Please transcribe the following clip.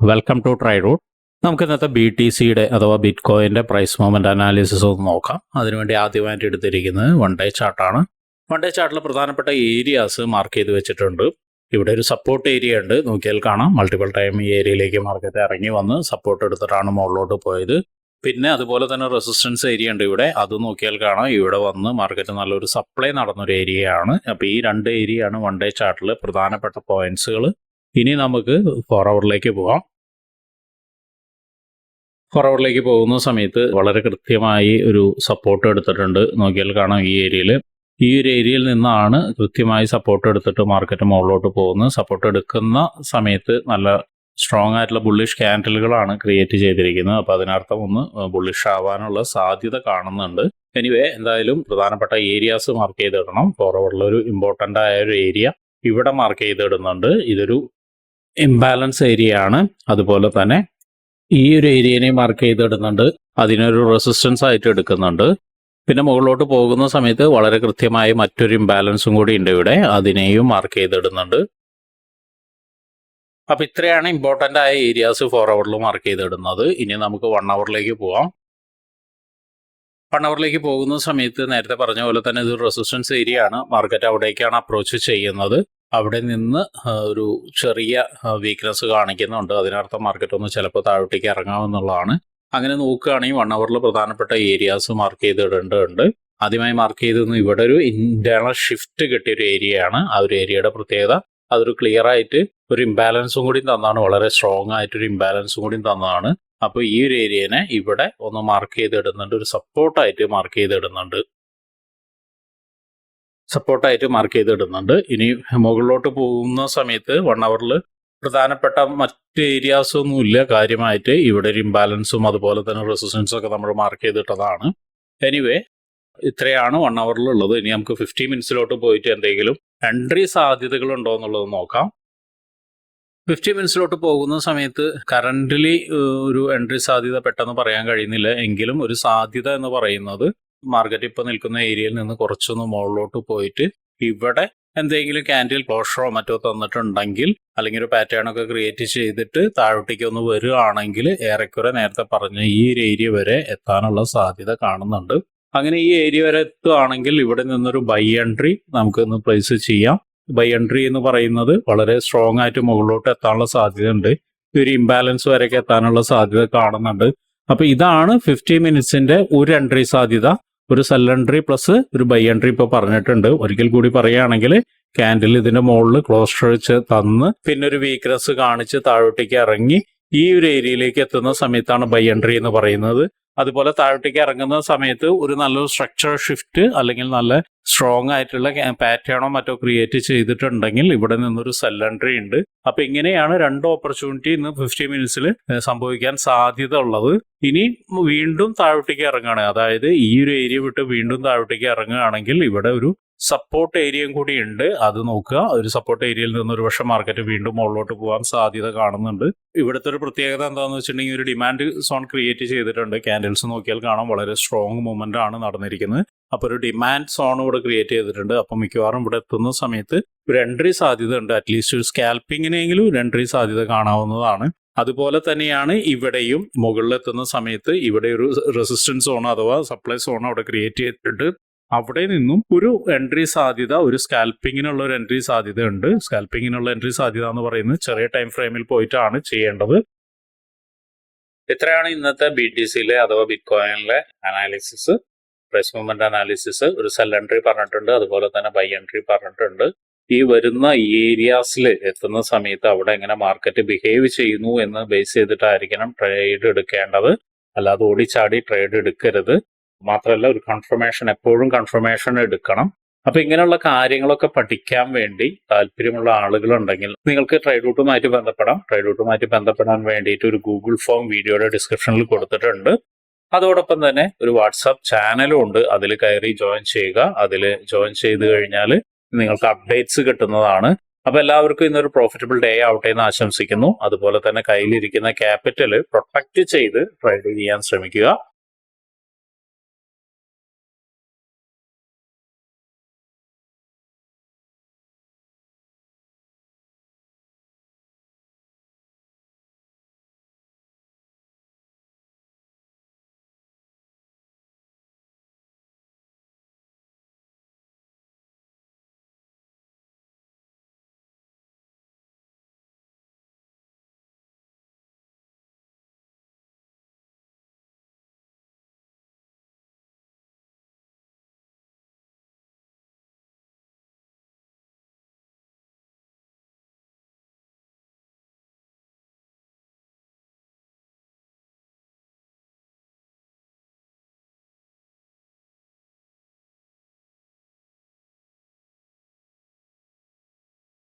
Welcome to try root നമുക്ക് ഇന്നത്തെ B T സിയുടെ അഥവാ ബിറ്റ് കോയിന്റെ പ്രൈസ് മൂവ്മെന്റ് അനാലിസിസ് ഒന്ന് നോക്കാം. അതിനുവേണ്ടി ആദ്യമായിട്ട് എടുത്തിരിക്കുന്നത് വൺ ഡേ ചാർട്ടാണ് വൺ ഡേ ചാർട്ടിൽ പ്രധാനപ്പെട്ട ഏരിയാസ് മാർക്ക് ചെയ്ത് വെച്ചിട്ടുണ്ട്. ഇവിടെ ഒരു സപ്പോർട്ട് ഏരിയ ഉണ്ട്. നോക്കിയാൽ കാണാം. മൾട്ടിപ്പിൾ ടൈം ഈ ഏരിയയിലേക്ക് മാർക്കറ്റ് ഇറങ്ങി വന്ന് സപ്പോർട്ട് എടുത്തിട്ടാണ് മുകളിലോട്ട് പോയത്. പിന്നെ അതുപോലെ തന്നെ റെസിസ്റ്റൻസ് ഏരിയ ഉണ്ട് ഇവിടെ. അത് നോക്കിയാൽ കാണാം. ഇവിടെ വന്ന് മാർക്കറ്റ് നല്ലൊരു സപ്ലൈ നടന്നൊരു ഏരിയയാണ് അപ്പോൾ ഈ രണ്ട് ഏരിയയാണ് വൺ ഡേ ചാർട്ടിൽ പ്രധാനപ്പെട്ട പോയിന്റ്സുകൾ ഇനി നമുക്ക് ഫോറവറിലേക്ക് പോകാം. അവറിലേക്ക് പോകുന്ന സമയത്ത് വളരെ കൃത്യമായി ഒരു സപ്പോർട്ട് എടുത്തിട്ടുണ്ട്. നോക്കിയാൽ കാണാം ഈ ഏരിയയിൽ ഈ ഒരു ഏരിയയിൽ നിന്നാണ് കൃത്യമായി സപ്പോർട്ട് എടുത്തിട്ട് മാർക്കറ്റ് മുകളിലോട്ട് പോകുന്നത് സപ്പോർട്ട് എടുക്കുന്ന സമയത്ത് നല്ല സ്ട്രോങ് ആയിട്ടുള്ള ബുള്ളിഷ് ക്യാൻഡലുകളാണ് ക്രിയേറ്റ് ചെയ്തിരിക്കുന്നത്. അപ്പോൾ അതിനർത്ഥം ഒന്ന് ബുള്ളിഷ് ആവാനുള്ള സാധ്യത കാണുന്നുണ്ട്. എനിവേ എന്തായാലും പ്രധാനപ്പെട്ട ഏരിയാസ് മാർക്ക് ചെയ്തിടണം. ഫോർവേഡിൽ ഒരു ഇമ്പോർട്ടന്റ് ആയ ഒരു ഏരിയ ഇവിടെ മാർക്ക് ചെയ്തിടുന്നുണ്ട്. ഇതൊരു ഇംബാലൻസ് ഏരിയ ആണ്. അതുപോലെ തന്നെ ഈ ഒരു ഏരിയനെ മാർക്ക് ചെയ്തിടുന്നുണ്ട്. അതിനൊരു റെസിസ്റ്റൻസ് ആയിട്ട് എടുക്കുന്നുണ്ട്. പിന്നെ മുകളിലോട്ട് പോകുന്ന സമയത്ത് വളരെ കൃത്യമായി മറ്റൊരു ഇംബാലൻസും കൂടി ഉണ്ട് ഇവിടെ. അതിനെയും മാർക്ക് ചെയ്തിടുന്നുണ്ട്. അപ്പൊ ഇത്രയാണ് ഇമ്പോർട്ടന്റ് ആയ ഏരിയാസ് ഫോർ അവറിൽ മാർക്ക് ചെയ്തിടുന്നത്. ഇനി നമുക്ക് വൺ അവറിലേക്ക് പോവാം. വൺ അവറിലേക്ക് പോകുന്ന സമയത്ത് നേരത്തെ പറഞ്ഞ പോലെ തന്നെ ഇത് റെസിസ്റ്റൻസ് ഏരിയ ആണ്. മാർക്കറ്റ് അവിടേക്കാണ് അപ്രോച്ച് ചെയ്യുന്നത്. അവിടെ നിന്ന് ഒരു ചെറിയ വീക്ക്നെസ് കാണിക്കുന്നുണ്ട്. അതിനർത്ഥം മാർക്കറ്റ് ഒന്ന് ചിലപ്പോൾ താഴോട്ടേക്ക് ഇറങ്ങാമെന്നുള്ളതാണ്. അങ്ങനെ നോക്കുകയാണെങ്കിൽ വൺ അവറിൽ പ്രധാനപ്പെട്ട ഏരിയാസ് മാർക്ക് ചെയ്തിടേണ്ടതുണ്ട്. ആദ്യമായി മാർക്ക് ചെയ്ത് ഇവിടെ ഒരു ഇന്റേണൽ ഷിഫ്റ്റ് കിട്ടിയ ഒരു ഏരിയയാണ് ആ ഒരു ഏരിയയുടെ പ്രത്യേകത അതൊരു ക്ലിയർ ആയിട്ട് ഒരു ഇംബാലൻസും കൂടി തന്നാണ് വളരെ സ്ട്രോങ് ആയിട്ടൊരു ഇംബാലൻസും കൂടി തന്നതാണ്. അപ്പോൾ ഈ ഒരു ഏരിയനെ ഇവിടെ ഒന്ന് മാർക്ക് ചെയ്തിടുന്നുണ്ട്. ഒരു സപ്പോർട്ടായിട്ട് മാർക്ക് ചെയ്തിടുന്നുണ്ട്. സപ്പോർട്ടായിട്ട് മാർക്ക് ചെയ്തിടുന്നുണ്ട്. ഇനി മുകളിലോട്ട് പോകുന്ന സമയത്ത് വൺ അവറിൽ പ്രധാനപ്പെട്ട മറ്റ് ഏരിയാസ് ഒന്നും ഇല്ല. കാര്യമായിട്ട് ഇവിടെ ഒരു ഇംബാലൻസും അതുപോലെ തന്നെ റെസിസ്റ്റൻസും ഒക്കെ നമ്മൾ മാർക്ക് ചെയ്തിട്ടതാണ്. എനിവേ ഇത്രയാണ് വൺ അവറിലുള്ളത് ഇനി നമുക്ക് ഫിഫ്റ്റി മിനിറ്റ്സിലോട്ട് പോയിട്ട് എന്തെങ്കിലും എൻട്രി സാധ്യതകൾ ഉണ്ടോ എന്നുള്ളത് നോക്കാം. ഫിഫ്റ്റി മിനിറ്റ്സിലോട്ട് പോകുന്ന സമയത്ത് കറണ്ട്ലി ഒരു എൻട്രി സാധ്യത പെട്ടെന്ന് പറയാൻ കഴിയുന്നില്ല. എങ്കിലും ഒരു സാധ്യത എന്ന് പറയുന്നത് മാർക്കറ്റ് ഇപ്പോൾ നിൽക്കുന്ന ഏരിയയിൽ നിന്ന് കുറച്ചൊന്ന് മുകളിലോട്ട് പോയിട്ട് ഇവിടെ എന്തെങ്കിലും ക്യാൻഡിൽ ക്ലോഷറോ മറ്റോ തന്നിട്ടുണ്ടെങ്കിൽ അല്ലെങ്കിൽ ഒരു പാറ്റേൺ ഒക്കെ ക്രിയേറ്റ് ചെയ്തിട്ട് താഴോട്ടേക്ക് ഒന്ന് വരികയാണെങ്കിൽ ഏറെക്കുറെ നേരത്തെ പറഞ്ഞ ഈ ഒരു ഏരിയ വരെ എത്താനുള്ള സാധ്യത കാണുന്നുണ്ട്. അങ്ങനെ ഈ ഏരിയ വരെ എത്തുകയാണെങ്കിൽ ഇവിടെ നിന്നൊരു ബൈ എൻട്രി നമുക്ക് ഇന്ന് പ്ലേസ് ചെയ്യാം. ബൈ എൻട്രി എന്ന് പറയുന്നത് വളരെ സ്ട്രോങ് ആയിട്ട് മുകളിലോട്ട് എത്താനുള്ള സാധ്യതയുണ്ട്. ഒരു ഇംബാലൻസ് വരെയൊക്കെ എത്താനുള്ള സാധ്യത കാണുന്നുണ്ട്. അപ്പൊ ഇതാണ് ഫിഫ്റ്റി മിനിറ്റ്സിന്റെ ഒരു എൻട്രി സാധ്യത. ഒരു സെൽ എൻട്രി പ്ലസ് ഒരു ബൈ എൻട്രി ഇപ്പോൾ പറഞ്ഞിട്ടുണ്ട്. ഒരിക്കൽ കൂടി പറയുകയാണെങ്കിൽ ക്യാൻഡിൽ ഇതിന്റെ മുകളിൽ ക്ലോസ് വെച്ച് തന്ന് പിന്നെ ഒരു വീക്ക്നെസ് കാണിച്ച് താഴോട്ടേക്ക് ഇറങ്ങി ഈ ഒരു ഏരിയയിലേക്ക് എത്തുന്ന സമയത്താണ് ബൈ എൻട്രി എന്ന് പറയുന്നത്. അതുപോലെ താഴോട്ടേക്ക് ഇറങ്ങുന്ന സമയത്ത് ഒരു നല്ലൊരു സ്ട്രക്ചർ ഷിഫ്റ്റ് അല്ലെങ്കിൽ നല്ല സ്ട്രോങ് ആയിട്ടുള്ള പാറ്റേണോ മറ്റോ ക്രിയേറ്റ് ചെയ്തിട്ടുണ്ടെങ്കിൽ ഇവിടെ നിന്നൊരു സെൽ എൻട്രി ഉണ്ട്. അപ്പൊ ഇങ്ങനെയാണ് രണ്ട് ഓപ്പർച്യൂണിറ്റി ഇന്ന് ഫിഫ്റ്റി മിനിറ്റ്സിൽ സംഭവിക്കാൻ സാധ്യത ഉള്ളത്. ഇനി വീണ്ടും താഴോട്ടേക്ക് ഇറങ്ങുകയാണ്. അതായത് ഈ ഒരു ഏരിയ വിട്ട് വീണ്ടും താഴോട്ടേക്ക് ഇറങ്ങുകയാണെങ്കിൽ ഇവിടെ ഒരു സപ്പോർട്ട് ഏരിയയും കൂടി ഉണ്ട്. അത് നോക്കുക. ഒരു സപ്പോർട്ട് ഏരിയയിൽ നിന്ന് ഒരു പക്ഷേ മാർക്കറ്റ് വീണ്ടും മുകളിലോട്ട് പോകാൻ സാധ്യത കാണുന്നുണ്ട്. ഇവിടുത്തെ ഒരു പ്രത്യേകത എന്താണെന്ന് വെച്ചിട്ടുണ്ടെങ്കിൽ ഒരു ഡിമാൻഡ് സോൺ ക്രിയേറ്റ് ചെയ്തിട്ടുണ്ട്. ക്യാൻഡിൽസ് നോക്കിയാൽ കാണാം വളരെ സ്ട്രോങ് മൂവ്മെന്റ് ആണ് നടന്നിരിക്കുന്നത്. അപ്പോൾ ഒരു ഡിമാൻഡ് സോൺ ഇവിടെ ക്രിയേറ്റ് ചെയ്തിട്ടുണ്ട്. അപ്പോൾ മിക്കവാറും ഇവിടെ എത്തുന്ന സമയത്ത് ഒരു എൻട്രി സാധ്യത ഉണ്ട്. അറ്റ്ലീസ്റ്റ് ഒരു സ്കാൽപ്പിങ്ങിനെങ്കിലും ഒരു എൻട്രി സാധ്യത കാണാവുന്നതാണ്. അതുപോലെ തന്നെയാണ് ഇവിടെയും മുകളിലെത്തുന്ന സമയത്ത് ഇവിടെ ഒരു റെസിസ്റ്റൻസ് സോൺ അഥവാ സപ്ലൈ സോൺ അവിടെ ക്രിയേറ്റ് ചെയ്തിട്ട് അവിടെ നിന്നും ഒരു എൻട്രി സാധ്യത ഒരു സ്കാൽപ്പിങ്ങിനുള്ള ഒരു എൻട്രി സാധ്യത ഉണ്ട് സ്കാൽപ്പിങ്ങിനുള്ള എൻട്രി സാധ്യത എന്ന് പറയുന്നത് ചെറിയ ടൈം ഫ്രെയിമിൽ പോയിട്ടാണ് ചെയ്യേണ്ടത്. ഇത്രയാണ് ഇന്നത്തെ ബി ടി സിയിലെ അഥവാ ബിറ്റ്കോയിനിലെ അനാലിസിസ് പ്രൈസ് മൂവ്മെന്റ് അനാലിസിസ് ഒരു സെൽ എൻട്രി പറഞ്ഞിട്ടുണ്ട് അതുപോലെ തന്നെ ബൈ എൻട്രി പറഞ്ഞിട്ടുണ്ട്. ഈ വരുന്ന ഏരിയാസിൽ എത്തുന്ന സമയത്ത് അവിടെ എങ്ങനെ മാർക്കറ്റ് ബിഹേവ് ചെയ്യുന്നു എന്ന് ബേസ് ചെയ്തിട്ടായിരിക്കണം ട്രേഡ് എടുക്കേണ്ടത്. അല്ലാതെ ഓടിച്ചാടി ട്രേഡ് എടുക്കരുത്. മാത്രമല്ല ഒരു കൺഫർമേഷൻ എപ്പോഴും കൺഫർമേഷൻ എടുക്കണം. അപ്പൊ ഇങ്ങനെയുള്ള കാര്യങ്ങളൊക്കെ പഠിക്കാൻ വേണ്ടി താല്പര്യമുള്ള ആളുകളുണ്ടെങ്കിൽ നിങ്ങൾക്ക് ട്രൈഡ് ഔട്ടുമായിട്ട് ബന്ധപ്പെടാം. ട്രൈഡ് ഔട്ടുമായിട്ട് ബന്ധപ്പെടാൻ വേണ്ടിയിട്ട് ഒരു ഗൂഗിൾ ഫോം വീഡിയോയുടെ ഡിസ്ക്രിപ്ഷനിൽ കൊടുത്തിട്ടുണ്ട്. അതോടൊപ്പം തന്നെ ഒരു വാട്സാപ്പ് ചാനലും ഉണ്ട്. അതിൽ കയറി ജോയിൻ ചെയ്യുക. അതിൽ ജോയിൻ ചെയ്ത് കഴിഞ്ഞാൽ നിങ്ങൾക്ക് അപ്ഡേറ്റ്സ് കിട്ടുന്നതാണ്. അപ്പൊ എല്ലാവർക്കും ഇന്നൊരു പ്രോഫിറ്റബിൾ ഡേ ആവട്ടെ എന്ന് ആശംസിക്കുന്നു. അതുപോലെ തന്നെ കയ്യിലിരിക്കുന്ന ക്യാപിറ്റൽ പ്രൊട്ടക്ട് ചെയ്ത് ട്രേഡ് ചെയ്യാൻ ശ്രമിക്കുക.